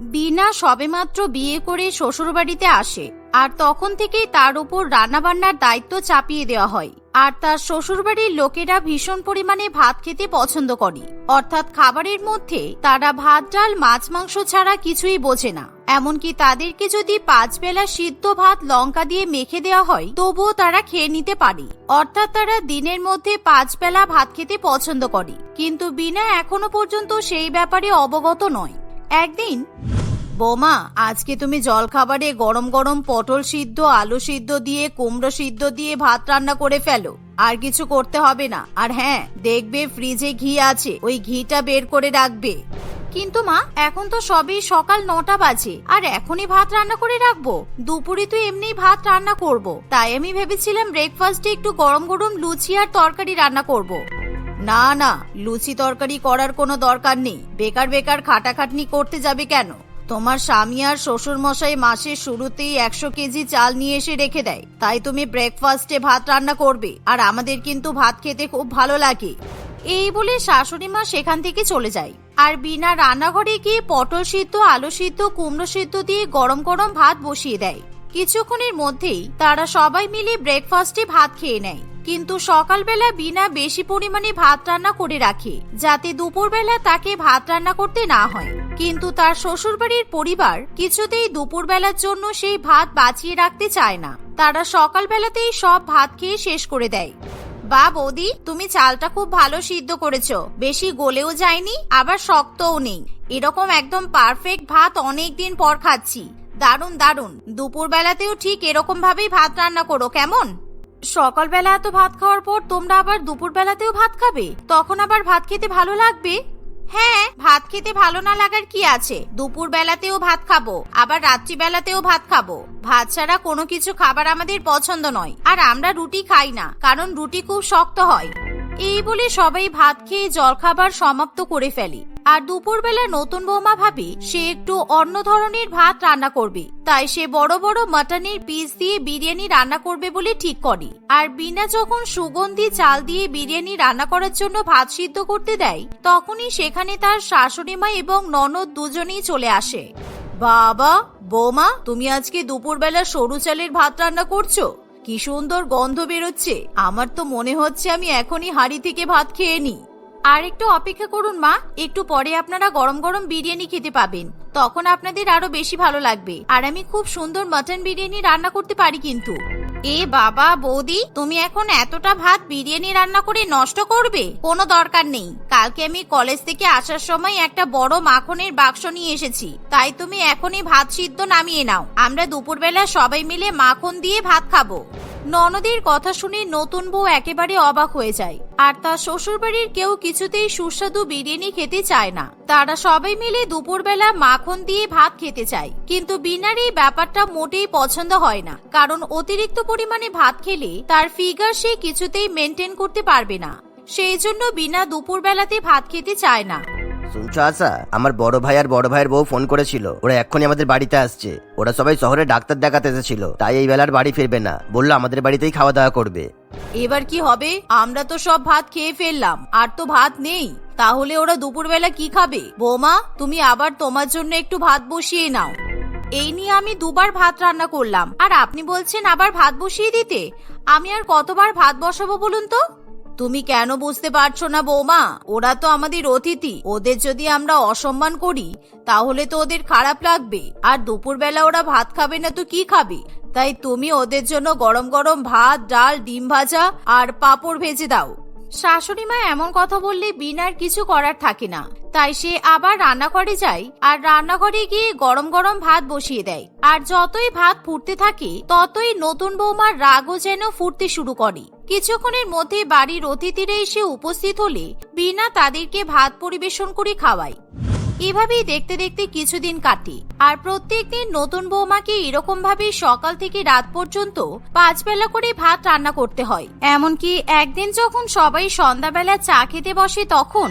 বিনা সবেমাত্র বিয়ে করে শ্বশুরবাড়িতে আসে, আর তখন থেকেই তার উপর রান্নাবান্নার দায়িত্ব চাপিয়ে দেওয়া হয়। আর তার শ্বশুরবাড়ির লোকেরা ভীষণ পরিমাণে ভাত খেতে পছন্দ করে। অর্থাৎ খাবারের মধ্যে তারা ভাত, ডাল, মাছ, মাংস ছাড়া কিছুই বোঝে না। এমনকি তাদেরকে যদি পাঁচ বেলা সিদ্ধ ভাত, লঙ্কা দিয়ে মেখে দেওয়া হয়, তবুও তারা খেয়ে নিতে পারে। অর্থাৎ তারা দিনের মধ্যে পাঁচ বেলা ভাত খেতে পছন্দ করে। কিন্তু বিনা এখনও পর্যন্ত সেই ব্যাপারে অবগত নয়। একদিন, বোমা, আজকে তুমি জলখাবারে গরম গরম পটল সিদ্ধ, আলু সিদ্ধ দিয়ে, কুমড়ো সিদ্ধ দিয়ে ভাত রান্না করে ফেলো আর কিছু করতে হবে না আর হ্যাঁ দেখবে ফ্রিজে ঘি আছে, ওই ঘিটা বের করে রাখবে কিন্তু মা, এখন তো সবই সকাল নটা বাজে, আর এখনই ভাত রান্না করে রাখব দুপুরে তো এমনি ভাত রান্না করব। তাই আমি ভেবেছিলাম ব্রেকফাস্টে একটু গরম গরম লুচি আর তরকারি রান্না করব। না না, লুচি তরকারি করার কোনো দরকার নেই। বেকার বেকার খাটাখাটনি করতে যাবে কেন? তোমার স্বামী আর শ্বশুর মশাই মাসের শুরুতেই একশো কেজি চাল নিয়ে এসে রেখে দেয়। তাই তুমি ব্রেকফাস্টে ভাত রান্না করবে। আর আমাদের কিন্তু ভাত খেতে খুব ভালো লাগে। এই বলে শাশুড়ি মা সেখান থেকে চলে যায়। আর বিনা রান্নাঘরে গিয়ে পটল সিদ্ধ, আলু সিদ্ধ, কুমড়ো সিদ্ধ দিয়ে গরম গরম ভাত বসিয়ে দেয়। কিছুক্ষণের মধ্যেই তারা সবাই মিলে ব্রেকফাস্টে ভাত খেয়ে নেয়। কিন্তু সকালবেলা বিনা বেশি পরিমাণে ভাত রান্না করে রাখে, যাতে দুপুরবেলা তাকে ভাত রান্না করতে না হয়। কিন্তু তার শ্বশুরবাড়ির পরিবার কিছুতেই দুপুরবেলার জন্য সেই ভাত বাঁচিয়ে রাখতে চায় না। তারা সকালবেলাতেই সব ভাত খেয়ে শেষ করে দেয়। বা বৌদি, তুমি চালটা খুব ভালো সিদ্ধ করেছ। বেশি গলেও যায়নি, আবার শক্তও নেই। এরকম একদম পারফেক্ট ভাত অনেক দিন পর খাচ্ছি। দারুণ দারুণ। দুপুর বেলাতেও ঠিক এরকম ভাবেই ভাত রান্না করো, কেমন? সকালবেলা এত ভাত খাওয়ার পর তোমরা আবার দুপুর বেলাতেও ভাত খাবে? তখন আবার ভাত খেতে ভালো লাগবে? হ্যাঁ ভাত খেতে ভালো না লাগার কি আছে? দুপুর বেলাতেও ভাত খাব, আবার রাত্রি বেলাতেও ভাত খাব। ভাত ছাড়া কোনো কিছু খাবার আমাদের পছন্দ নয়। আর আমরা রুটি খাই না, কারণ রুটি খুব শক্ত হয়। এই বলে সবাই ভাত খেয়ে জলখাবার সমাপ্ত করে ফেলে। আর দুপুরবেলা নতুন বৌমা ভাবি, সে একটু অন্য ধরনের ভাত রান্না করবে। তাই সে বড় বড় মাটনের পিস দিয়ে বিরিয়ানি রান্না করবে বলে ঠিক করে। আর বিনা যখন সুগন্ধি চাল দিয়ে বিরিয়ানি রান্না করার জন্য ভাত সিদ্ধ করতে দেয়, তখনই সেখানে তার শাশুড়ি মা এবং ননদ দুজনেই চলে আসে। বাবা, বৌমা, তুমি আজকে দুপুরবেলা সরু চালের ভাত রান্না করছ? কি সুন্দর গন্ধ বেরোচ্ছে। আমার তো মনে হচ্ছে আমি এখনই হাড়ি থেকে ভাত খেয়ে নি আর একটু অপেক্ষা করুন, মা। একটু পরে আপনারা গরম গরম বিরিয়ানি খেতে পাবেন। তখন আপনাদের আরও বেশি ভালো লাগবে। আর আমি খুব সুন্দর মটন বিরিয়ানি রান্না করতে পারি কিন্তু। এ বাবা, বৌদি, তুমি এখন এতটা ভাত বিরিয়ানি রান্না করে নষ্ট করবে? কোনো দরকার নেই। কালকে আমি কলেজ থেকে আসার সময় একটা বড় মাখনের বাক্স নিয়ে এসেছি। তাই তুমি এখনই ভাত সিদ্ধ নামিয়ে নাও। আমরা দুপুরবেলা সবাই মিলে মাখন দিয়ে ভাত খাব। ননদের কথা শুনে নতুন বউ একেবারে অবাক হয়ে যায়। আর তার শ্বশুরবাড়ির কেউ কিছুতেই সুস্বাদু বিরিয়ানি খেতে চায় না। তারা সবাই মিলে দুপুরবেলা মাখন দিয়ে ভাত খেতে চায়। কিন্তু বিনার এই ব্যাপারটা মোটেই পছন্দ হয় না। কারণ অতিরিক্ত পরিমাণে ভাত খেলে তার ফিগার সে কিছুতেই মেনটেন করতে পারবে না। সেই জন্য বিনা দুপুরবেলাতে ভাত খেতে চায় না। শুনছো? আশা আমার বড় ভাই আর বড় ভাইয়ের বউ ফোন করেছিল। ওরা এক্ষুনি আমাদের বাড়িতে আসছে। ওরা সবাই শহরে ডাক্তার দেখাতে এসেছিল। তাই এই বেলার বাড়ি ফিরবে না। বলল আমাদের বাড়িতেই খাওয়া দাওয়া করবে। এবার কি হবে? আমরা তো সব ভাত খেয়ে ফেললাম। আর তো ভাত নেই। তাহলে ওরা দুপুরবেলা কি খাবে? বৌমা, তুমি আবার তোমার জন্য একটু ভাত বসিয়ে নাও। এই নিয়ে আমি দুবার ভাত রান্না করলাম। আর আপনি বলছেন আবার ভাত বসিয়ে দিতে? আমি আর কতবার ভাত বসাবো বলুন তো? তুমি কেন বুঝতে পারছ না, বৌমা? ওরা তো আমাদের অতিথি। ওদের যদি আমরা অসম্মান করি, তাহলে তো ওদের খারাপ লাগবে। আর দুপুরবেলা ওরা ভাত খাবে না তো কি খাবে? তাই তুমি ওদের জন্য গরম গরম ভাত, ডাল, ডিম ভাজা আর পাঁপড় ভেজে দাও। শাশুড়ি মা এমন কথা বললে বিনার কিছু করার থাকে না। তাই সে আবার রান্নাঘরে যায় আর রান্নাঘরে গিয়ে গরম গরম ভাত বসিয়ে দেয়। আর যতই ভাত ফুটতে থাকে, ততই নতুন বৌমার রাগও যেন ফুটতে শুরু করে। কিছুক্ষণের মধ্যে বাড়ির অতিথিরা এসে উপস্থিত হলে বিনা তাদেরকে ভাত পরিবেশন করে খাওয়ায়। এভাবেই দেখতে দেখতে কিছুদিন কাটে আর প্রত্যেক দিন নতুন বৌমাকে এরকম ভাবে সকাল থেকে রাত পর্যন্ত পাঁচ বেলা করে ভাত রান্না করতে হয়। এমনকি একদিন যখন সবাই সন্ধ্যাবেলা চা খেতে বসে তখন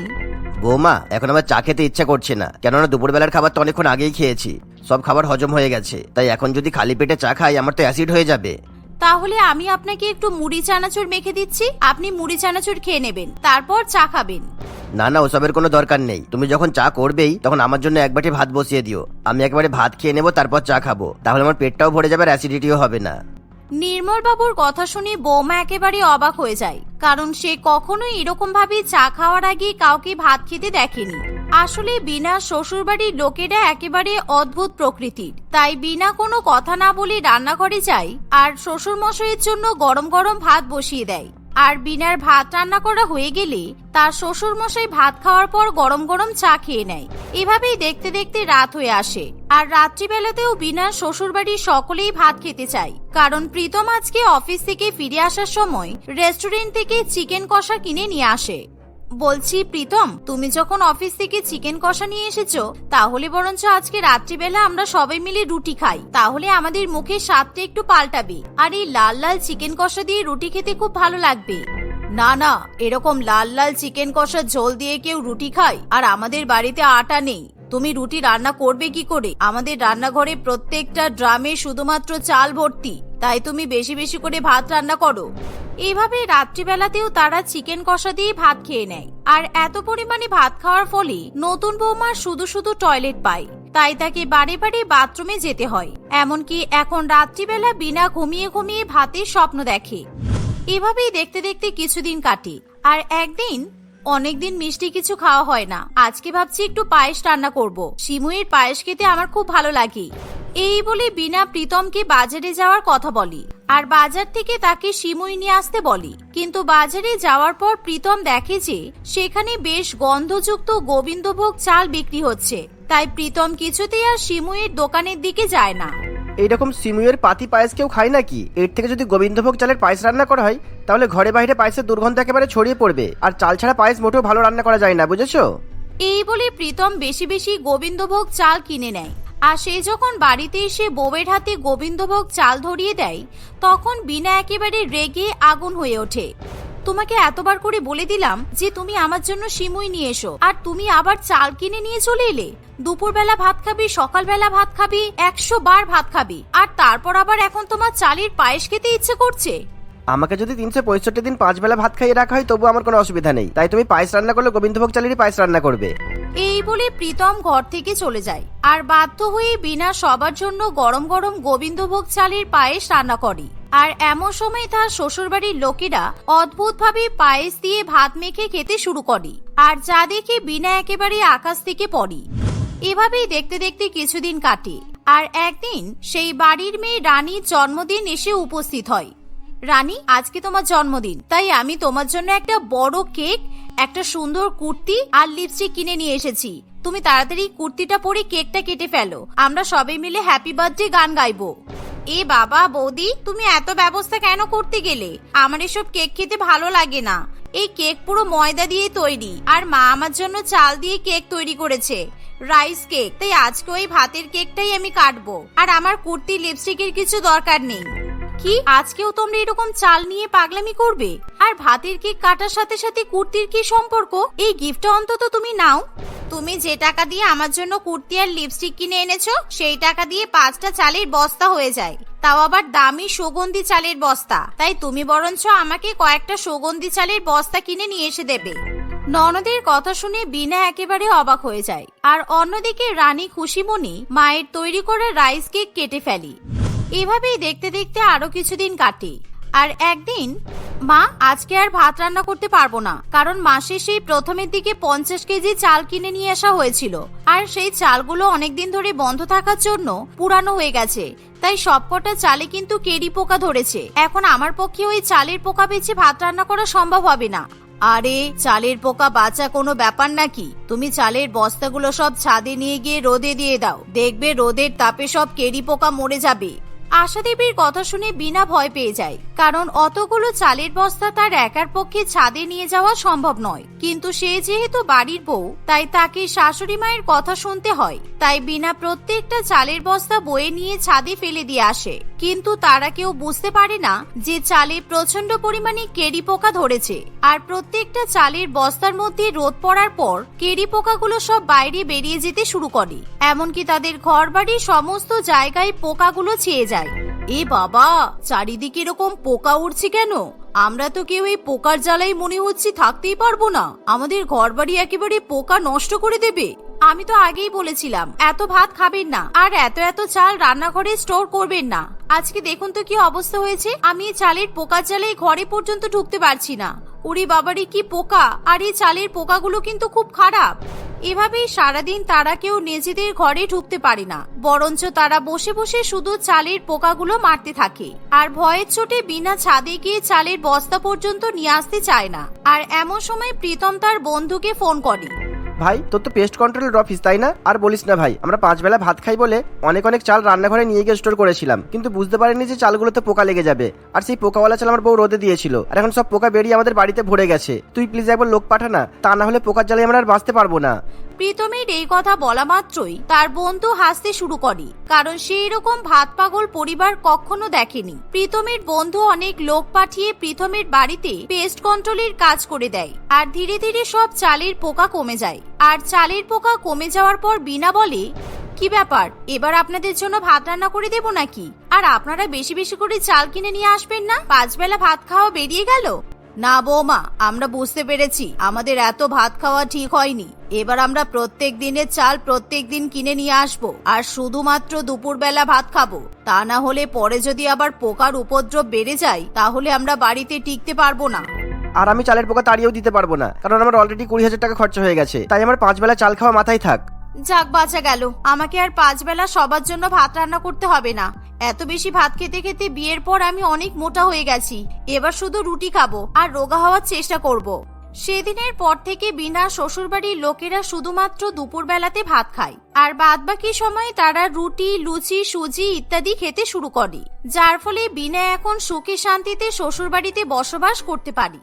বৌমা, এখন আমার চা খেতে ইচ্ছা করছে না। কেননা দুপুরবেলার খাবার তো অনেকক্ষণ আগেই খেয়েছি। সব খাবার হজম হয়ে গেছে। তাই এখন যদি খালি পেটে চা খাই, আমার তো অ্যাসিড হয়ে যাবে। তাহলে আমি আপনাকে একটু মুড়ি চানাচুর মেখে দিচ্ছি। আপনি মুড়ি চানাচুর খেয়ে নেবেন। তারপর চা খাবেন। না না, ওসবের কোনো দরকার নেই। তুমি যখন চা করবেই, তখন আমার জন্য এক বাটি ভাত বসিয়ে দিও। আমি একবারে ভাত খেয়ে নেব, তারপর চা খাব। তাহলে আমার পেটটাও ভরে যাবে অ্যাসিডিটিও হবে না। নির্মল বাবুর কথা শুনে বৌমা একেবারে অবাক হয়ে যায়, কারণ সে কখনোই এরকম ভাবে চা খাওয়ার আগে কাউকে ভাত খেতে দেখেনি। আসলে বিনা শ্বশুরবাড়ির লোকেরা একেবারে অদ্ভুত প্রকৃতির। তাই বিনা কোনো কথা না বলে রান্নাঘরে যায় আর শ্বশুর মশাইয়ের জন্য গরম গরম ভাত বসিয়ে দেয়। আর বিনার ভাত রান্না করা হয়ে গেলে তার শ্বশুর মশাই ভাত খাওয়ার পর গরম গরম চা খেয়ে নেয়। এভাবেই দেখতে দেখতে রাত হয়ে আসে। আর রাত্রিবেলাতেও বিনার শ্বশুর বাড়ির সকলেই ভাত খেতে চায়। কারণ প্রীতম আজকে অফিস থেকে ফিরে আসার সময় রেস্টুরেন্ট থেকে চিকেন কষা কিনে নিয়ে আসে। বলছি, প্রীতম, তুমি যখন অফিস থেকে চিকেন কষা নিয়ে এসেছ, তাহলে বরঞ্চ আজকে রাত্রিবেলা আমরা সবাই মিলে রুটি খাই। তাহলে আমাদের মুখে স্বাদটা একটু পাল্টাবে। আর এই লাল লাল চিকেন কষা দিয়ে রুটি খেতে খুব ভালো লাগবে। না না, এরকম লাল লাল চিকেন কষার ঝোল দিয়ে কেউ রুটি খায়, আর আমাদের বাড়িতে আটা নেই। তুমি রুটি রান্না করবে কি করে? আমাদের রান্নাঘরে প্রত্যেকটা ড্রামে শুধুমাত্র চাল ভর্তি। তাই তুমি বেশি বেশি করে ভাত রান্না করো। এইভাবে রাত্রিবেলাতেও তারা চিকেন কষা দিয়ে ভাত খেয়ে নেয়। আর এত পরিমাণে ভাত খাওয়ার ফলে নতুন বৌমার শুধু শুধু টয়লেট পায়। তাই তাকে বারে বারে বাথরুমে যেতে হয়। এমনকি এখন রাত্রিবেলা বিনা ঘুমিয়ে ঘুমিয়ে ভাতের স্বপ্ন দেখে। এভাবেই দেখতে দেখতে কিছুদিন কাটে। আর একদিন, অনেকদিন মিষ্টি কিছু খাওয়া হয় না। আজকে ভাবছি একটু পায়েস রান্না করব। শিমুয়ের পায়েস খেতে আমার খুব ভালো লাগে। এই বলে বিনা প্রীতমকে বাজারে যাওয়ার কথা বলি। আর বাজার থেকে তাকে শিমুই নিয়ে আসতে বলি। কিন্তু বাজারে যাওয়ার পর প্রীতম দেখে যে সেখানে বেশ গন্ধযুক্ত গোবিন্দভোগ চাল বিক্রি হচ্ছে। তাই প্রীতম কিছুতেই আর শিমুয়ের দোকানের দিকে যায় না। এইরকম সিমুয়ের পাতি পায়েস কেউ খায় নাকি? এর থেকে যদি গোবিন্দভোগ চালের পায়েস রান্না করা হয় তাহলে ঘরে বাইরে পায়েসের দুর্গন্ধ একেবারে ছড়িয়ে পড়বে। আর চাল ছাড়া পায়েস মোটেও ভালো রান্না করা যায় না বুঝেছ? এই বলে প্রীতম বেশি বেশি গোবিন্দভোগ চাল কিনে নেয়। আর সে যখন বাড়িতে এসে বউয়ের হাতে গোবিন্দভোগ চাল ধরিয়ে দেয়, তখন বিনা একেবারে রেগে আগুন হয়ে ওঠে। তোমাকে এতবার করে বলে দিলাম যে তুমি আমার জন্য সিমুই নিয়ে এসো, আর তুমি আবার চাল কিনে নিয়ে চলে এলে। দুপুরবেলা ভাত খাবি, সকালবেলা ভাত খাবি, একশো বার ভাত খাবি, আর তারপর আবার এখন তোমার চালের পায়েস খেতে ইচ্ছে করছে। আমাকে যদি তিনশো পঁয়ষট্টি দিন পাঁচ বেলা ভাত খাইয়ে রাখা হয়, তবু আমার কোনো অসুবিধা নেই। তাই তুমি পায়েস রান্না করলে, গোবিন্দভোগ চালেরই পায়েস রান্না করবে। এই বলে প্রীতম ঘর থেকে চলে যায়। আর বাধ্য হয়ে বিনা সবার জন্য গরম গরম গোবিন্দভোগ চালের পায়েস রান্না করে। আর এমন সময় তার শ্বশুরবাড়ির লোকেরা অদ্ভুতভাবে পায়েস দিয়ে ভাত মেখে খেতে শুরু করে। আর যা দেখে বিনা একেবারে আকাশ থেকে পড়ে। এভাবেই দেখতে দেখতে কিছুদিন কাটে। আর একদিন সেই বাড়ির মেয়ে রানীর জন্মদিন এসে উপস্থিত হয়। রানী, আজকে তোমার জন্মদিন। তাই আমি তোমার জন্য একটা বড় কেক, একটা সুন্দর কুর্তি আর লিপস্টিক কিনে নিয়ে এসেছি। তুমি তাড়াতাড়ি কুর্তিটা পরে কেকটা কেটে ফেলো। আমরা সবাই মিলে হ্যাপি বার্থডে গান গাইবো। এ বাবা, বৌদি, তুমি এত ব্যবস্থা কেন করতে গেলে? আমার এসব কেক খেতে ভালো লাগে না। এই কেক পুরো ময়দা দিয়ে তৈরি আর মা আমার জন্য চাল দিয়ে কেক তৈরি করেছে। রাইস কেক তাই আজকে ওই ভাতের কেকটাই আমি কাটবো। আর আমার কুর্তি লিপস্টিকের কিছু দরকার নেই। কি? আজকেও তোমরা এরকম চাল নিয়ে পাগলামি করবে? আর ভাতের কেক কাটার সাথে সাথে কুর্তির কি সম্পর্ক? এই গিফটটা অন্তত তুমি নাও। তুমি যে টাকা দিয়ে আমার জন্য কুর্তি আর লিপস্টিক কিনে এনেছো, সেই টাকা দিয়ে পাঁচটা চালের বস্তা হয়ে যায়। তাও আবার দামি সুগন্ধি চালের বস্তা। তাই তুমি বরঞ্চ আমাকে কয়েকটা সুগন্ধি চালের বস্তা কিনে নিয়ে এসে দেবে। ননদের কথা শুনে বিনা একেবারে অবাক হয়ে যায়। আর অন্যদিকে রানী খুশিমণি মায়ের তৈরি করা রাইস কেক কেটে ফেলি। এভাবেই দেখতে দেখতে আরও কিছুদিন কাটে। আর একদিন, মা, আজকে আর ভাত রান্না করতে পারব না, কারণ মাসে সেই প্রথমের দিকে পঞ্চাশ কেজি চাল কিনে নিয়ে আসা হয়েছিল। আর সেই চালগুলো অনেকদিন ধরে বন্ধ থাকার জন্য পুরানো হয়ে গেছে। তাই সবকটা চালে কিন্তু কেড়ি পোকা ধরেছে। এখন আমার পক্ষে ওই চালের পোকা বেছে ভাত রান্না করা সম্ভব হবে না। আরে, চালের পোকা বাঁচা কোনো ব্যাপার নাকি? তুমি চালের বস্তাগুলো সব ছাদে নিয়ে গিয়ে রোদে দিয়ে দাও। দেখবে রোদের তাপে সব কেড়ি পোকা মরে যাবে। আশা দেবীর কথা শুনে বিনা ভয় পেয়ে যায়, কারণ অতগুলো চালের বস্তা তার একার পক্ষে ছাদে নিয়ে যাওয়া সম্ভব নয়। কিন্তু সে যেহেতু বাড়ির বউ, তাই তাকে শাশুড়ি মায়ের কথা শুনতে হয়। তাই বিনা প্রত্যেকটা চালের বস্তা বয়ে নিয়ে ছাদে ফেলে দিয়ে আসে। কিন্তু তারা কেউ বুঝতে পারে না যে চালে প্রচণ্ড পরিমাণে কেড়ি পোকা ধরেছে। আর প্রত্যেকটা চালের বস্তার মধ্যে রোদ পড়ার পর কেড়ি পোকাগুলো সব বাইরে বেরিয়ে যেতে শুরু করে। এমনকি তাদের ঘর বাড়ির সমস্ত জায়গায় পোকাগুলো ছেয়ে যায়। এ বাবা, চারিদিকে এরকম পোকা উঠছে কেন? আমরা তো কেউ এই পোকার জ্বালাই মনে হচ্ছে থাকতেই পারব না। আমাদের ঘর বাড়ি একেবারে পোকা নষ্ট করে দেবে। আমি তো আগেই বলেছিলাম, এত ভাত খাবেন না আর এত এত চাল রান্নাঘরে স্টোর করবেন না। আজকে দেখুন তো কি অবস্থা হয়েছে। আমি এই চালের পোকার জ্বালাই ঘরে পর্যন্ত ঢুকতে পারছি না। ওরে বাবারে, কি পোকা! আর এই চালের পোকাগুলো কিন্তু খুব খারাপ। এভাবেই সারাদিন তারা কেউ নিজেদের ঘরে ঢুকতে পারে না। বরঞ্চ তারা বসে বসে শুধু চালের পোকাগুলো মারতে থাকে। আর ভয়ের চোটে বিনা ছাদে গিয়ে চালের বস্তা পর্যন্ত নিয়ে আসতে চায় না। আর এমন সময় প্রীতম তার বন্ধুকে ফোন করে। ভাই, তোর তো পেস্ট কন্ট্রোলের অফিস তাই না? আর বলিস না ভাই, আমরা পাঁচ বেলা ভাত খাই বলে অনেক অনেক চাল রান্নাঘরে নিয়ে গিয়ে স্টোর করেছিলাম। কিন্তু বুঝতে পারিনি যে চালগুলোতে পোকা লেগে যাবে। আর সেই পোকাওয়ালা চাল আমার বউ রোদে দিয়েছিল। আর এখন সব পোকা বেরিয়ে আমাদের বাড়িতে ভরে গেছে। তুই প্লিজ একবার লোক পাঠা না তা না হলে পোকার জ্বালায় আমরা আর বাঁচতে পারব না। প্রীতমের এই কথা বলা মাত্রই তার বন্ধু হাসতে শুরু করে, কারণ সেই রকম ভাত পাগল পরিবার কখনো দেখেনি। প্রীতমের বন্ধু অনেক লোক পাঠিয়ে প্রীতমের বাড়িতে পেস্ট কন্ট্রোলের কাজ করে দেয়, আর ধীরে ধীরে সব চালের পোকা কমে যায়। আর চালের পোকা কমে যাওয়ার পর বিনা বলে, কি ব্যাপার, এবার আপনাদের জন্য ভাত রান্না করে দেবো নাকি? আর আপনারা বেশি বেশি করে চাল কিনে নিয়ে আসবেন না? পাঁচ বেলা ভাত খাওয়া বেরিয়ে গেল? না বৌমা, আমরা বুঝতে পেরেছি। আমাদের এত ভাত খাওয়া ঠিক হয়নি। এবার আমরা প্রত্যেক দিনের চাল প্রত্যেক দিন কিনে নিয়ে আসব আর শুধুমাত্র দুপুরবেলা ভাত খাব। তা না হলে পরে যদি আবার পোকার উপদ্রব বেড়ে যায়, তাহলে আমরা বাড়িতে টিকতে পারব না। আর আমি চালের পোকা তাড়িয়েও দিতে পারব না, কারণ আমার অলরেডি কুড়ি হাজার টাকা খরচা হয়ে গেছে। তাই আমার পাঁচ বেলা চাল খাওয়া মাথায় থাক। যাক, বাঁচা গেল। আমাকে আর পাঁচ বেলা সবার জন্য ভাত রান্না করতে হবে না। এত বেশি ভাত খেতে খেতে বিয়ের পর আমি অনেক মোটা হয়ে গেছি। এবার শুধু রুটি খাব আর রোগা হওয়ার চেষ্টা করব। সেদিনের পর থেকে বিনা শ্বশুরবাড়ির লোকেরা শুধুমাত্র দুপুরবেলাতে ভাত খায়। আর বাদ বাকি সময় তারা রুটি, লুচি, সুজি ইত্যাদি খেতে শুরু করে। যার ফলে বিনা এখন সুখে শান্তিতে শ্বশুরবাড়িতে বসবাস করতে পারি।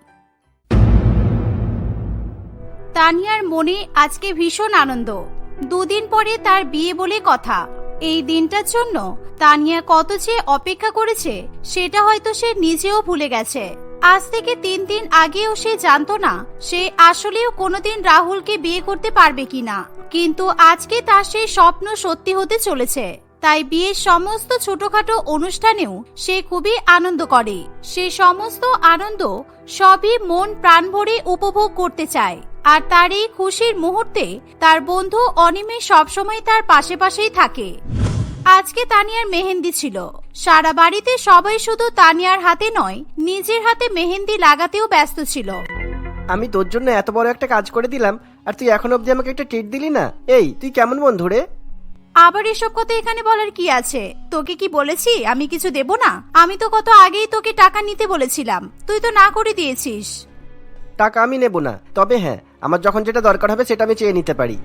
তানিয়ার মনে আজকে ভীষণ আনন্দ। দুদিন পরে তার বিয়ে বলে কথা। এই দিনটার জন্য তানিয়া কত যে অপেক্ষা করেছে, সেটা হয়তো সে নিজেও ভুলে গেছে। আজ থেকে তিন দিন আগেও সে জানতো না সে আসলেও কোনোদিন রাহুলকে বিয়ে করতে পারবে কিনা। কিন্তু আজকে তার সেই স্বপ্ন সত্যি হতে চলেছে। তাই বিয়ের সমস্ত ছোটখাটো অনুষ্ঠানেও সে খুবই আনন্দ করে। সে সমস্ত আনন্দ সবই মন প্রাণ ভরে উপভোগ করতে চায়। আর তার এই খুশির মুহূর্তে তার বন্ধু অনিমে সবসময় তার পাশে পাশেই থাকে। আজকে তানিয়ার মেহেন্দি ছিল। সারা বাড়িতে সবাই শুধু তানিয়ার হাতে নয় নিজের হাতে মেহেন্দি লাগাতেও ব্যস্ত ছিল। আমি তোর জন্য এত বড় একটা কাজ করে দিলাম আর তুই এখন অবধি আমাকে একটা ট্রিট দিলি না? এই তুই কেমন বন্ধু রে? আবার এসব কথা এখানে বলার কি আছে? তোকে কি বলেছি আমি কিছু দেব না? আমি তো কত আগেই তোকে টাকা নিতে বলেছিলাম। তুই তো না করে দিয়েছিস। টাকা আমি নেব না। তবে হ্যাঁ আমার যখন যেটা দরকার হবে সেটা আমি চেয়ে নিতে পারি।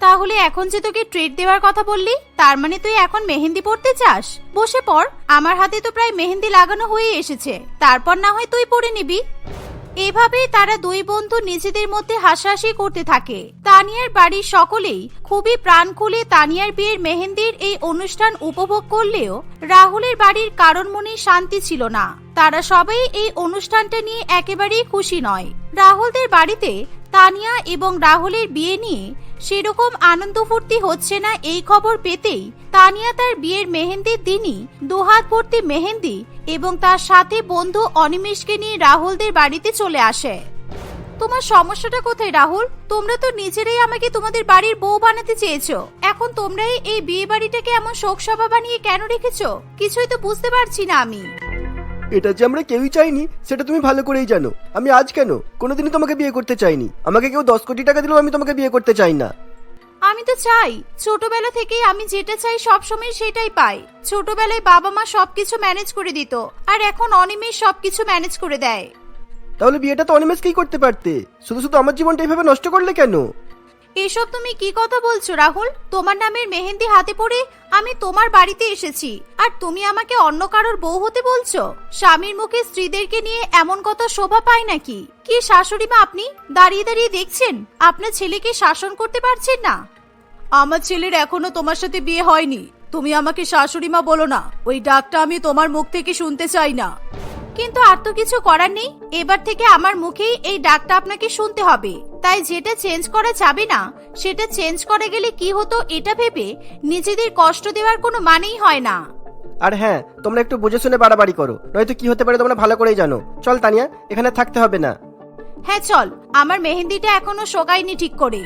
তাহলে এখন যে তোকে ট্রিট দেওয়ার কথা বললি, তার মানে তুই এখন মেহেন্দি পড়তে চাস? বসে পড়, আমার হাতে তো প্রায় মেহেন্দি লাগানো হয়ে এসেছে। তারপর না হয় তুই পড়ে নিবি। এভাবেই তারা দুই বন্ধু নিজেদের মধ্যে হাসাহাসি করতে থাকে। তানিয়ার বাড়ির সকলেই খুবই প্রাণ খুলে তানিয়ার বিয়ের মেহেন্দির এই অনুষ্ঠান উপভোগ করলেও রাহুলের বাড়ির কারণ মনে শান্তি ছিল না। তারা সবাই এই অনুষ্ঠানটা নিয়ে একেবারেই খুশি নয়। রাহুলদের বাড়িতে তানিয়া এবং রাহুলের বিয়ে নিয়ে সেরকম আনন্দ ফুর্তি হচ্ছে না এই খবর পেতেই। তানিয়া তার বিয়ের মেহেন্দির দিনই দুহাত ভর্তি মেহেন্দি এবং তার সাথে বন্ধু অনিমেষকে নিয়ে রাহুলদের বাড়িতে চলে আসে। তোমার সমস্যাটা কোথায়, রাহুল? তোমরা তো নিজেরাই আমাকে তোমাদের বাড়ির বউ বানাতে চেয়েছো। এখন তোমরাই এই বিয়ে বাড়িটাকে এমন শোক সভা বানিয়ে কেন রেখেছো? কিছুই তো বুঝতে পারছি না আমি। এটা যে আমরা কেউই চাইনি সেটা তুমি ভালো করেই জানো। আমি আজ কেন? কোনোদিনই তোমাকে বিয়ে করতে চাইনি। আমাকে কেউ দশ কোটি টাকা দিলেও আমি তোমাকে বিয়ে করতে চাই না। আমি তো চাই। ছোটবেলা থেকেই আমি যেটা চাই সব সময় সেটাই পাই। ছোটবেলায় বাবা মা সবকিছু ম্যানেজ করে দিত আর এখন অনিমেষ সবকিছু ম্যানেজ করে দেয়। তাহলে বিয়েটা তো অনিমেষকেই করতে পারতে। শুধু শুধু আমার জীবনটা এইভাবে নষ্ট করলে কেন? এসব তুমি কি কথা বলছো, রাহুল? তোমার নামের মেহেন্দি হাতে পড়ে আমি তোমার বাড়িতে এসেছি। আর তুমি আমাকে অন্য কারোর বউ হতে বলছো? স্বামীর মুখে স্ত্রীদেরকে নিয়ে এমন কথা শোভা পায় নাকি? কি শাশুড়ি মা আপনি? দাঁড়িয়ে দাঁড়িয়ে দেখছেন? আপনার ছেলেকে শাসন করতে পারছেন না। আমার ছেলের এখনও তোমার সাথে বিয়ে হয়নি। তুমি আমাকে শাশুড়ি মা বলো না। ওই ডাকটা আমি তোমার মুখ থেকে শুনতে চাই না। কিন্তু আর তো কিছু করার নেই। এবার থেকে আমার মুখেই এই ডাকটা আপনাকে শুনতে হবে। তাই যেটা চেঞ্জ করা যাবে না সেটা চেঞ্জ করে গেলে কি হতো এটা ভেবে নিজেদের কষ্ট দেওয়ার কোনো মানেই হয় না। আর হ্যাঁ তোমরা একটু বুঝে শুনে বাড়াবাড়ি করো নয়তো কি হতে পারে তোমরা ভালো করেই জানো। চল তানিয়া এখানে থাকতে হবে না। হ্যাঁ চল। আমার মেহেন্দিটা এখনও শোকায়নি ঠিক করে।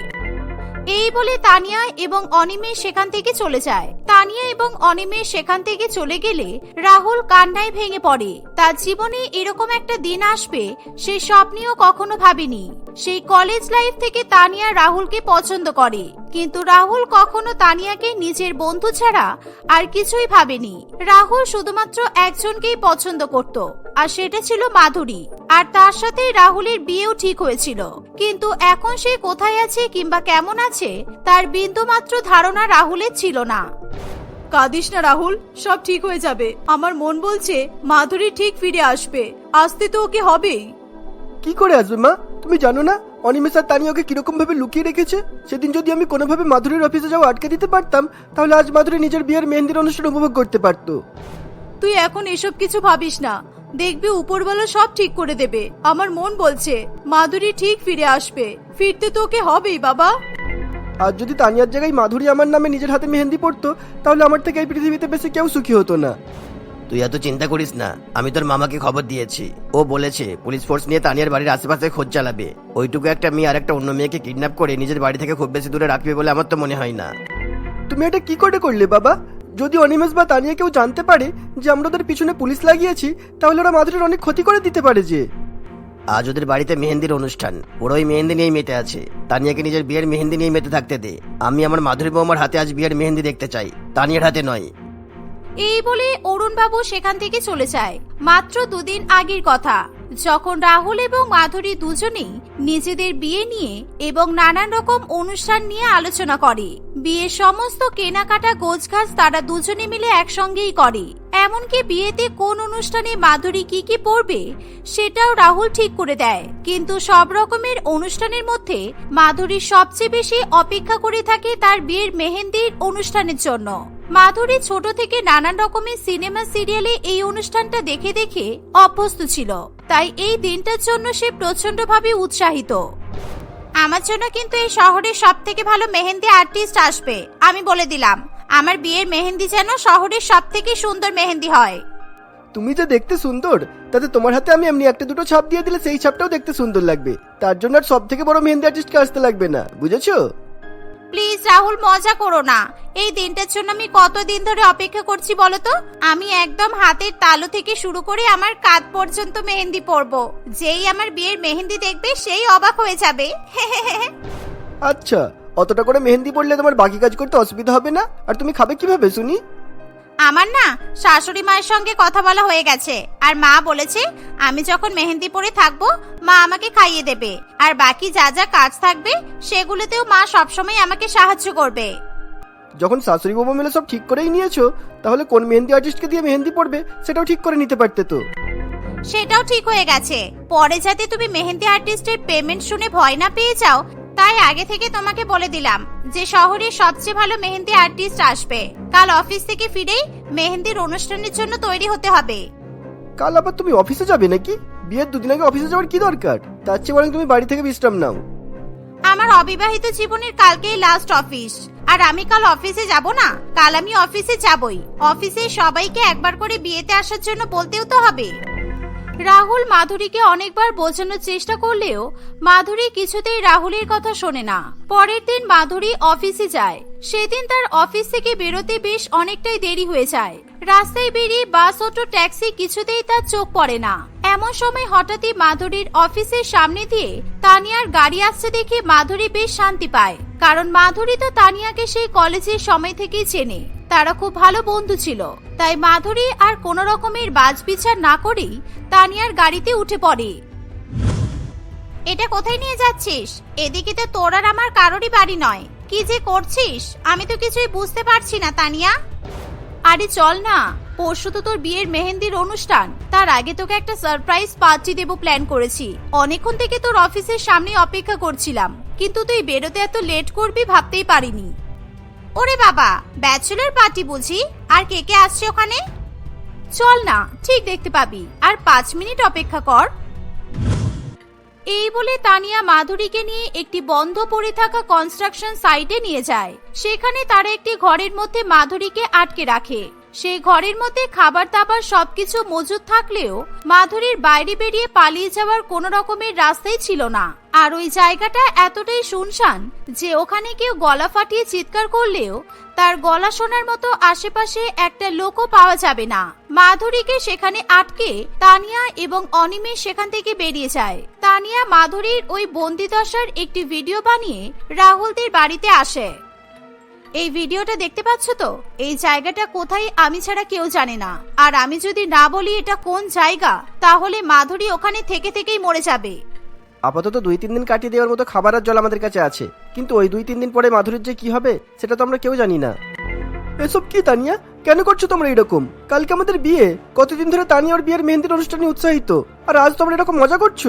এই বলে তানিয়া এবং অনিমেষ সেখান থেকে চলে যায়। তানিয়া এবং অনিমেষ সেখান থেকে চলে গেলে রাহুল কান্নায় ভেঙে পড়ে। তার জীবনে এরকম একটা দিন আসবে সে স্বপ্নেও কখনো ভাবেনি। সেই কলেজ লাইফ থেকে তানিয়া রাহুলকে পছন্দ করে। কিন্তু রাহুল কখনো তানিয়াকে নিজের বন্ধু ছাড়া আর কিছুই ভাবেনি। রাহুল শুধুমাত্র একজনকেই পছন্দ করত, আর সেটা ছিল মাধুরী। আর তার সাথে রাহুলের বিয়েও ঠিক হয়েছিল। কিন্তু এখন সে কোথায় আছে কিংবা কেমন আছে তার বিন্দুমাত্র ধারণা রাহুলের ছিল না। কাঁদিস না রাহুল সব ঠিক হয়ে যাবে। আমার মন বলছে মাধুরী ঠিক ফিরে আসবে। আসতে তো ওকে হবেই। কি করে আসবে মা? তুমি জানো না অনিমেষ আর তানিয়া ওকে কীরকম ভাবে লুকিয়ে রেখেছে? সেদিন যদি আমি কোনোভাবে মাধুরীর অফিসে যাও আটকে দিতে পারতাম তাহলে আজ মাধুরী নিজের বিয়ের মেহেন্দির অনুষ্ঠান উপভোগ করতে পারতো। তুই এখন এসব কিছু ভাবিস না। দেখবি উপরওয়ালা সব ঠিক করে দেবে। আমার মন বলছে মাধুরী ঠিক ফিরে আসবে। ফিরতে তোকে হবেই বাবা। আর যদি তানিয়ার জায়গায় মাধুরী আমার নামে নিজের হাতে মেহেন্দি পড়তো তাহলে আমার থেকে এই পৃথিবীতে বেশি কেউ সুখী হতো না। তুই এত চিন্তা করিস না। আমি তোর মামাকে খবর দিয়েছি। ও বলেছে পুলিশ ফোর্স নিয়ে তানিয়ার বাড়ির আশেপাশে খোঁজ চালাবে। ওইটুকু একটা মেয়ে আর একটা অন্য মেয়েকে কিডন্যাপ করে নিজের বাড়ি থেকে খুব বেশি দূরে রাখবে বলে আমার তো মনে হয় না। তুমি এটা কি করে করলে বাবা? যদি অনিমেষ বা তানিয়া কেউ জানতে পারে যে আমরা ওদের পিছনে পুলিশ লাগিয়েছি তাহলে ওরা মাধুরীর অনেক ক্ষতি করে দিতে পারে যে। আজ ওদের বাড়িতে মেহেন্দির অনুষ্ঠান। ওরা ওই মেহেন্দি নিয়েই মেতে আছে। তানিয়াকে নিজের বিয়ের মেহেন্দি নিয়ে মেতে থাকতে দে। আমি আমার মাধুরী বৌমার হাতে আজ বিয়ের মেহেন্দি দেখতে চাই। তানিয়ার হাতে নয়। এই বলে অরুণবাবু সেখান থেকে চলে যায়। মাত্র দুদিন আগের কথা। যখন রাহুল এবং মাধুরী দুজনেই নিজেদের বিয়ে নিয়ে এবং নানান রকম অনুষ্ঠান নিয়ে আলোচনা করে, বিয়ের সমস্ত কেনাকাটা গোছগাছ তারা দুজনে মিলে একসঙ্গেই করে। এমনকি বিয়েতে কোন অনুষ্ঠানে মাধুরী কি কি পরবে, সেটাও রাহুল ঠিক করে দেয়। কিন্তু সব রকমের অনুষ্ঠানের মধ্যে মাধুরী সবচেয়ে বেশি অপেক্ষা করে থাকে তার বিয়ের মেহেন্দির অনুষ্ঠানের জন্য। মাধুরী ছোট থেকে নানান রকমের সিনেমা সিরিয়ালে এই অনুষ্ঠানটা দেখে দেখে অভ্যস্ত ছিল। তাই এই দিনটার জন্য সে প্রচন্ডভাবে উৎসাহিত। আমার জন্য কিন্তু এই শহরের সব থেকে ভালো মেহেন্দি আর্টিস্ট আসবে, আমি বলে দিলাম। আমার বিয়ের মেহেন্দি যেন শহরের সব থেকে সুন্দর মেহেন্দি হয়। তুমি যে দেখতে সুন্দর, তাতে তোমার হাতে আমি এমনি একটা দুটো ছাপ দিয়ে দিলে সেই ছাপটাও দেখতে সুন্দর লাগবে। তার জন্য আর সব থেকে বড় মেহেন্দি আর্টিস্টকে আসতে লাগবে না, বুঝেছ? প্লিজ রাহুল, মজা করো না। এই দিনটার জন্য আমি কতদিন ধরে অপেক্ষা করছি বলো তো? আমি একদম হাতের তালু থেকে শুরু করে আমার কাঁধ পর্যন্ত মেহেন্দি পরবো। যেই আমার বিয়ের মেহেন্দি দেখবে, সেই অবাক হয়ে যাবে। আচ্ছা অতটা করে মেহেন্দি পড়লে তোমার বাকি কাজ করতে অসুবিধা হবে না? আর তুমি খাবে কীভাবে, শুনি? আমার না শাশুড়ি মায়ের সঙ্গে কথা বলা হয়ে গেছে। আর মা বলেছে আমি যখন মেহেন্দি পরে থাকব মা আমাকে খাইয়ে দেবে। আর বাকি যা যা কাজ থাকবে সেগুলোতেও মা সবসময় আমাকে সাহায্য করবে। যখন শাশুড়ি বাবা মিলে সব ঠিক করেই নিয়েছো তাহলে কোন মেহেন্দি আর্টিস্টকে দিয়ে মেহেন্দি পড়বে সেটাও ঠিক করে নিতে পারতে তো। সেটাও ঠিক হয়ে গেছে। পরে যাতে তুমি মেহেন্দি আর্টিস্টের পেমেন্ট শুনে ভয় না পেয়ে যাও তাই আগে থেকে তোমাকে বলে দিলাম যে শহরের সবচেয়ে ভালো মেহেন্দি আর্টিস্ট আসবে। কাল অফিস থেকে ফিরেই মেহেন্দির অনুষ্ঠানের জন্য তৈরি হতে হবে। কাল আবার তুমি অফিসে যাবে নাকি? বিয়ের দুদিন আগে অফিসে যাওয়ার কি দরকার? তার চেয়ে বরং তুমি বাড়ি থেকে বিশ্রাম নাও। আমার অবিবাহিত জীবনের কালকেই লাস্ট অফিস আর আমি কাল অফিসে যাব না? কাল আমি অফিসে যাবই। অফিসে সবাইকে একবার করে বিয়েতে আসার জন্য বলতেও তো হবে। রাহুল মাধুরীকে অনেকবার বোঝানোর চেষ্টা করলেও মাধুরী কিছুতেই রাহুলের কথা শোনে না। পরের দিন মাধুরী অফিসে যায়। সেদিন তার অফিস থেকে বেরোতে বেশ অনেকটাই দেরি হয়ে যায়। রাস্তায় বেরিয়ে বাস অটো ট্যাক্সি কিছুতেই তার চোখ পড়ে না। এমন সময় হঠাৎই মাধুরীর অফিসের সামনে দিয়ে তানিয়ার গাড়ি আসছে দেখে মাধুরী বেশ শান্তি পায়। কারণ মাধুরী তো তানিয়াকে সেই কলেজের সময় থেকেই চেনে। তারা খুব ভালো বন্ধু ছিল, তাই মাধুরী আর কোন রকমের বাজ বিচার না করেই তানিয়ার গাড়িতে উঠে পড়ে। এটা কোথায় নিয়ে যাচ্ছিস? এদিকে তো তোর আর আমার কারোরই বাড়ি নয়। কি যে করছিস? আমি তো কিছুই বুঝতে পারছি না, তানিয়া। আরে চল না, পরশু তো তোর বিয়ের মেহেন্দির অনুষ্ঠান। তার আগে তোকে একটা সারপ্রাইজ পার্টি দেবো প্ল্যান করেছি। অনেকক্ষণ থেকে তোর অফিসের সামনে অপেক্ষা করছিলাম। কিন্তু তুই বেরোতে এত লেট করবি ভাবতেই পারিনি। ওরে বাবা ব্যাচেলর পার্টি বুঝি? আর কে কে আসছে ওখানে? চল না, ঠিক দেখতে পাবি। আর পাঁচ মিনিট অপেক্ষা কর। এই বলে তানিয়া মাধুরীকে নিয়ে একটি বন্ধ পড়ে থাকা কনস্ট্রাকশন সাইটে নিয়ে যায়। সেখানে তারা একটি ঘরের মধ্যে মাধুরীকে আটকে রাখে। সেই ঘরের মধ্যে খাবার দাবার সবকিছু মজুদ থাকলেও মাধুরীর বাইরে বেরিয়ে পালিয়ে যাওয়ার কোনো রকমের রাস্তাই ছিল না। আর ওই জায়গাটা এতটাই শুনশান যে ওখানে কেউ গলা ফাটিয়ে চিৎকার করলেও তার গলা শোনার মতো আশেপাশে একটা লোকও পাওয়া যাবে না। মাধুরীকে সেখানে আটকে তানিয়া এবং অনিমেষ সেখান থেকে বেরিয়ে যায়। তানিয়া মাধুরীর ওই বন্দিদশার একটি ভিডিও বানিয়ে রাহুলদের বাড়িতে আসে। এই ভিডিওটা দেখতে পাচ্ছ তো? এই জায়গাটা কোথায় আমি ছাড়া কেউ জানে না। আর আমি যদি না বলি এটা কোন জায়গা, তাহলে মাধুরী ওখানে থেকে থেকেই মরে যাবে। আপাতত দুই তিন দিন কাটিয়ে দেওয়ার মতো খাবার আর জল আমাদের কাছে আছে। কিন্তু ওই দুই তিন দিন পরে মাধুরীর যে কি হবে, সেটা তো আমরা কেউ জানি না। এসব কি, তানিয়া? কেন করছ তোমরা এরকম? কালকে আমাদের বিয়ে। কতদিন ধরে তানিয়া ওর বিয়ের মেহেন্দির অনুষ্ঠানে উৎসাহিত। আর আজ তোমরা এরকম মজা করছ?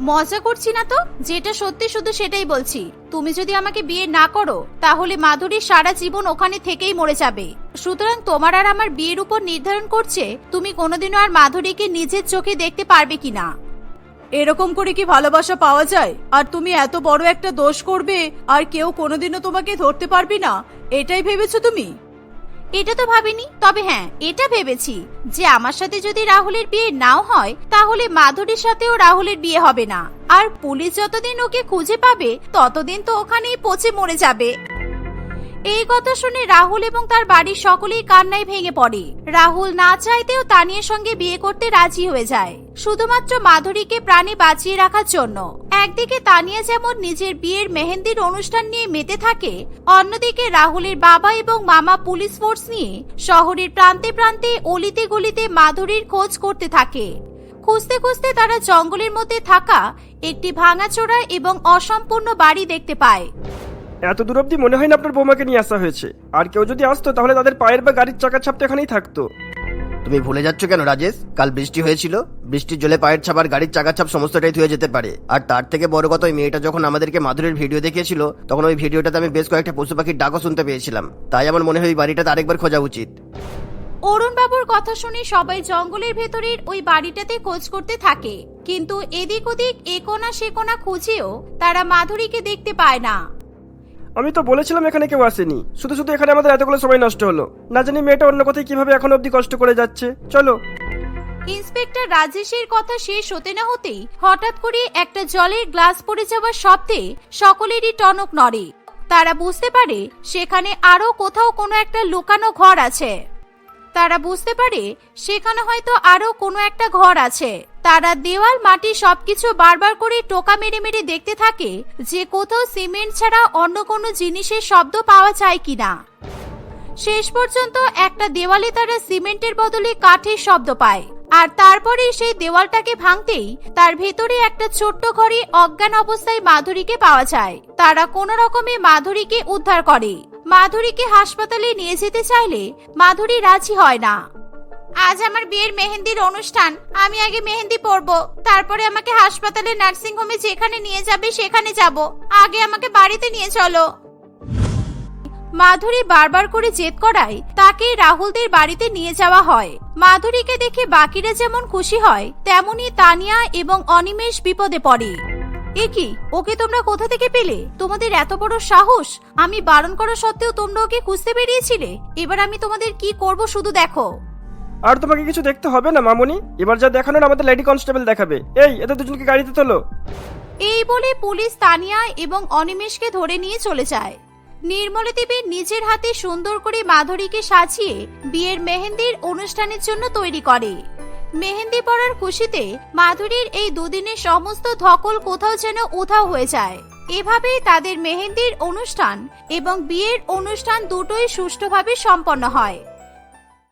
মজা করছি না তো? যেটা সত্যি শুধু সেটাই বলছি। তুমি যদি আমাকে বিয়ে না করো, তাহলে মাধুরী সারা জীবন ওখানে থেকেই মরে যাবে। সুতরাং তোমার আর আমার বিয়ের উপর নির্ধারণ করছে, তুমি কোনোদিনও আর মাধুরীকে নিজের চোখে দেখতে পারবে কিনা। এরকম করে কি ভালোবাসা পাওয়া যায়? আর তুমি এত বড় একটা দোষ করবে, আর কেউ কোনোদিনও তোমাকে ধরতে পারবে না? এটাই ভেবেছো তুমি? এটা তো ভাবিনি, তবে হ্যাঁ এটা ভেবেছি যে আমার সাথে যদি রাহুলের বিয়ে নাও হয়, তাহলে মাধুরীর সাথেও রাহুলের বিয়ে হবে না। আর পুলিশ যতদিন ওকে খুঁজে পাবে, ততদিন তো ওখানেই পচে মরে যাবে। এই কথা শুনে রাহুল এবং তার বাড়ির সকলেই কান্নায় ভেঙে পড়ে। রাহুল না চাইতেও তানিয়ার সঙ্গে বিয়ে করতে রাজি হয়ে যায়। শুধুমাত্র মাধুরীকে প্রাণে বাঁচিয়ে রাখার জন্য। একদিকে তানিয়া যেমন নিজের বিয়ের মেহেন্দির অনুষ্ঠান নিয়ে মেতে থাকে, অন্যদিকে রাহুলের বাবা এবং মামা পুলিশ ফোর্স নিয়ে শহরের প্রান্তে প্রান্তে অলিতে গলিতে মাধুরীর খোঁজ করতে থাকে। খুঁজতে খুঁজতে তারা জঙ্গলের মধ্যে থাকা একটি ভাঙাচোরা এবং অসম্পূর্ণ বাড়ি দেখতে পায়। এত দূর অব্দি মনে হয় না আপনার বৌমাকে নিয়ে আসা হয়েছে। আর কেউ যদি আসতো তাহলে তাদের পায়ের বা গাড়ির চাকার ছাপ তো এখানেই থাকতো। তুমি ভুলে যাচ্ছ কেন রাজেশ? কাল বৃষ্টি হয়েছিল। বৃষ্টির জলে পায়ের ছাপ আর গাড়ির চাকার ছাপ সমস্তটাই ধুয়ে যেতে পারে। আর তার থেকে বড় কথা ওই মেয়েটা যখন আমাদেরকে মাধুরীর ভিডিও দেখিয়েছিল তখন ওই ভিডিওটাতে আমি বেশ কয়েকটা পশু পাখির ডাকও শুনতে পেয়েছিলাম। তাই আমার মনে হয় ওই বাড়িটাতে আরেকবার খোঁজা উচিত। অরুণ বাবুর কথা শুনে সবাই জঙ্গলের ভেতরের ওই বাড়িটাতে খোঁজ করতে থাকে। কিন্তু এদিক ওদিক এ কোনা সে কোনা খুঁজেও তারা মাধুরীকে দেখতে পায় না। আমি তো বলেছিলাম এখানে কেউ আসেনি। শুধু শুধু এখানে আমাদের এতগুলো সময় নষ্ট হলো। না জানি মেয়েটা অন্য কোথায় কীভাবে এখন অব্দি কষ্ট করে যাচ্ছে। চলো। ইন্সপেক্টর রাজেশের কথা শেষ হতে না হতেই হঠাৎ করে একটা জলের গ্লাস পড়ে যাওয়ার শব্দে সকলেরই টনক নড়ে। তারা বুঝতে পারে সেখানে আরও কোথাও কোনো একটা লুকানো ঘর আছে। তারা বুঝতে পারে সেখানে হয়তো আরও কোনো একটা ঘর আছে। তারা দেওয়াল, মাটি সবকিছু বারবার করে টোকা মেরে মেরে দেখতে থাকে যে কোথাও সিমেন্ট ছাড়া অন্য কোনো জিনিসের শব্দ পাওয়া যায় কিনা। শেষ পর্যন্ত একটা দেওয়ালে তারা সিমেন্টের বদলে কাঠের শব্দ পায়। আর তারপরে সেই দেওয়ালটাকে ভাঙতেই তার ভেতরে একটা ছোট্ট ঘরে অজ্ঞান অবস্থায় মাধুরীকে পাওয়া যায়। তারা কোনো রকমে মাধুরীকে উদ্ধার করে। মাধুরীকে হাসপাতালে নিয়ে যেতে চাইলে মাধুরী রাজি হয় না। আজ আমার বিয়ের মেহেন্দির অনুষ্ঠান। আমি আগে মেহেন্দি পরবো। তারপরে আমাকে হাসপাতালে নার্সিং হোমে যেখানে নিয়ে যাবে সেখানে যাব। আগে আমাকে বাড়িতে নিয়ে চলো। মাধুরী বারবার করে জেদ করায় তাকে রাহুলদের বাড়িতে নিয়ে যাওয়া হয়। মাধুরীকে দেখে বাকিরা যেমন খুশি হয়, তেমনি তানিয়া এবং অনিমেষ বিপদে পড়ে। এ কি? ওকে তোমরা কোথা থেকে পেলে? তোমাদের এত বড় সাহস? আমি বারণ করা সত্ত্বেও তোমরা ওকে খুঁজতে বেরিয়েছিলে? এবার আমি তোমাদের কি করব শুধু দেখো। আর তোমাকে কিছু দেখতে হবে না, মামনি। এবার যা দেখানোর আমাদের লেডি কনস্টেবল দেখাবে। এই এদের দুজনকে গাড়িতে তোলো। এই বলে পুলিশ তানিয়া এবং অনিমেষকে ধরে নিয়ে চলে যায়। নির্মলা দেবী নিজের হাতে সুন্দর করে মাধুরীকে সাজিয়ে বিয়ের মেহেন্দির অনুষ্ঠানের জন্য তৈরি করে। মেহেন্দি পরার খুশিতে মাধুরীর এই দুদিনের সমস্ত ধকল কোথাও যেন উধাও হয়ে যায়। এভাবেই তাদের মেহেন্দির অনুষ্ঠান এবং বিয়ের অনুষ্ঠান দুটোই সুষ্ঠুভাবে সম্পন্ন হয়।